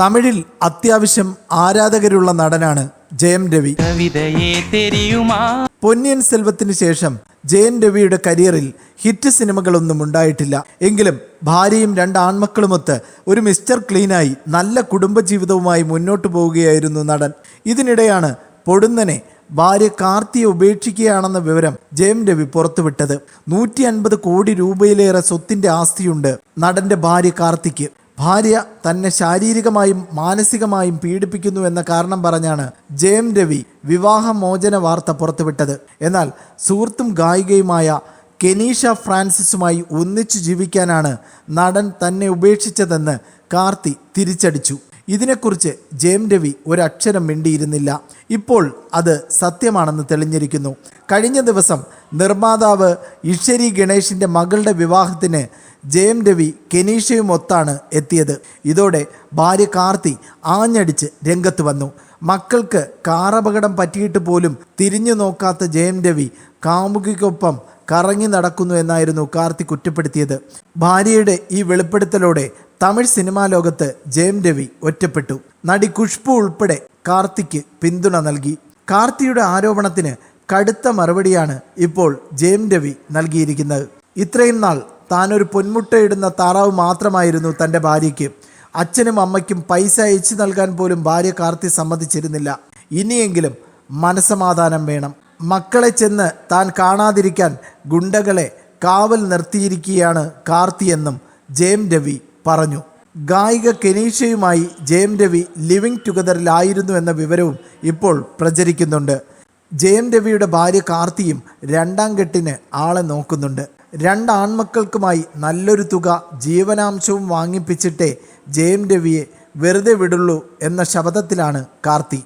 തമിഴിൽ അത്യാവശ്യം ആരാധകരുള്ള നടനാണ് ജയൻ രവി. പൊന്നിയൻ സെൽവത്തിന് ശേഷം ജയൻ രവിയുടെ കരിയറിൽ ഹിറ്റ് സിനിമകളൊന്നും ഉണ്ടായിട്ടില്ല. എങ്കിലും ഭാര്യയും രണ്ട് ആൺമക്കളുമൊത്ത് ഒരു മിസ്റ്റർ ക്ലീനായി നല്ല കുടുംബജീവിതവുമായി മുന്നോട്ടു പോവുകയായിരുന്നു നടൻ. ഇതിനിടെയാണ് പൊടുന്നനെ ഭാര്യ കാർത്തിയെ ഉപേക്ഷിക്കുകയാണെന്ന വിവരം ജയം രവി പുറത്തുവിട്ടത്. നൂറ്റി അൻപത് കോടി രൂപയിലേറെ സ്വത്തിന്റെ ആസ്തിയുണ്ട് നടന്റെ ഭാര്യ കാർത്തിക്ക്. ഭാര്യ തന്നെ ശാരീരികമായും മാനസികമായും പീഡിപ്പിക്കുന്നു എന്ന കാരണം പറഞ്ഞാണ് ജയം രവി വിവാഹമോചന വാർത്ത പുറത്തുവിട്ടത്. എന്നാൽ സുഹൃത്തും ഗായികയുമായ കെനീഷ ഫ്രാൻസിസുമായി ഒന്നിച്ചു ജീവിക്കാനാണ് നടൻ തന്നെ ഉപേക്ഷിച്ചതെന്ന് കാർത്തി തിരിച്ചടിച്ചു. ഇതിനെക്കുറിച്ച് ജയം രവി ഒരക്ഷരം മിണ്ടിയിരുന്നില്ല. ഇപ്പോൾ അത് സത്യമാണെന്ന് തെളിഞ്ഞിരിക്കുന്നു. കഴിഞ്ഞ ദിവസം നിർമ്മാതാവ് ഇഷരി ഗണേഷിന്റെ മകളുടെ വിവാഹത്തിന് ജയം രവി കെനീഷയുമൊത്താണ് എത്തിയത്. ഇതോടെ ഭാര്യ കാർത്തി ആഞ്ഞടിച്ച് രംഗത്ത് വന്നു. മക്കൾക്ക് കാറപകടം പറ്റിയിട്ട് പോലും തിരിഞ്ഞു നോക്കാത്ത ജയം രവി കാമുകിക്കൊപ്പം കറങ്ങി നടക്കുന്നു എന്നായിരുന്നു കാർത്തി കുറ്റപ്പെടുത്തിയത്. ഭാര്യയുടെ ഈ വെളിപ്പെടുത്തലോടെ തമിഴ് സിനിമാ ലോകത്ത് ജയം രവി ഒറ്റപ്പെട്ടു. നടി ഖുഷ്ബു ഉൾപ്പെടെ കാർത്തിക്ക് പിന്തുണ നൽകി. കാർത്തിയുടെ ആരോപണത്തിന് കടുത്ത മറുപടിയാണ് ഇപ്പോൾ ജയം രവി നൽകിയിരിക്കുന്നത്. ഇത്രയും നാൾ താനൊരു പൊന്മുട്ടയിടുന്ന താറാവ് മാത്രമായിരുന്നു തന്റെ ഭാര്യയ്ക്ക്. അച്ഛനും അമ്മയ്ക്കും പൈസ അയച്ചു നൽകാൻ പോലും ഭാര്യ കാർത്തി സമ്മതിച്ചിരുന്നില്ല. ഇനിയെങ്കിലും മനസമാധാനം വേണം. മക്കളെ ചെന്ന് താൻ കാണാതിരിക്കാൻ ഗുണ്ടകളെ കാവൽ നിർത്തിയിരിക്കുകയാണ് കാർത്തിയെന്നും ജയം രവി പറഞ്ഞു. ഗായിക കെനീഷയുമായി ജയം രവി ലിവിംഗ് ടുഗദറിലായിരുന്നു എന്ന വിവരവും ഇപ്പോൾ പ്രചരിക്കുന്നുണ്ട്. ജയം രവിയുടെ ഭാര്യ കാർത്തിയും രണ്ടാം കെട്ടിന് ആളെ നോക്കുന്നുണ്ട്. രണ്ട് ആൺമക്കൾക്കുമായി നല്ലൊരു തുക ജീവനാംശവും വാങ്ങിപ്പിച്ചിട്ടേ ജയം രവിയെ വെറുതെ വിടുള്ളൂ എന്ന ശബ്ദത്തിലാണ് കാർത്തി.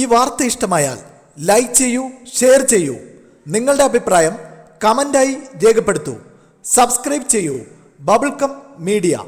ഈ വാർത്ത ഇഷ്ടമായാൽ ലൈക്ക് ചെയ്യൂ ഷെയർ ചെയ്യൂ. നിങ്ങളുടെ അഭിപ്രായം കമന്റായി രേഖപ്പെടുത്തൂ. സബ്സ്ക്രൈബ് ചെയ്യൂ. Bubblegum media.